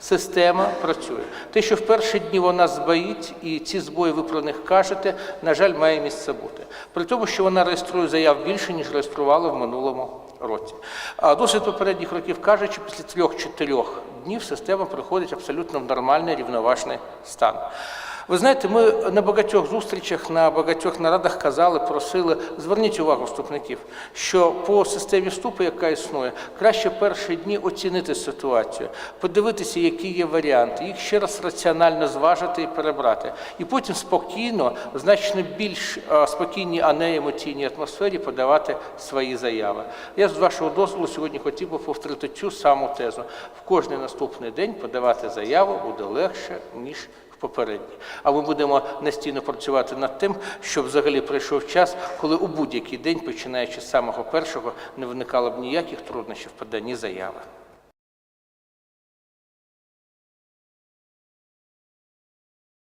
Система працює. Те, що в перші дні вона збоїть, і ці збої ви про них кажете, на жаль, має місце бути. При тому, що вона реєструє заяв більше, ніж реєструвала в минулому році. А досвід попередніх років каже, що після трьох-чотирьох днів система приходить абсолютно в нормальний рівноважний стан. Ви знаєте, ми на багатьох зустрічах, на багатьох нарадах казали, просили, зверніть увагу вступників, що по системі вступу, яка існує, краще перші дні оцінити ситуацію, подивитися, які є варіанти, їх ще раз раціонально зважити і перебрати. І потім спокійно, значно більш спокійній, а не емоційній атмосфері подавати свої заяви. Я з вашого дозволу сьогодні хотів би повторити цю саму тезу. В кожний наступний день подавати заяву буде легше, ніж в попередній. А ми будемо настійно працювати над тим, щоб взагалі прийшов час, коли у будь-який день, починаючи з самого першого, не виникало б ніяких труднощів поданні заяви.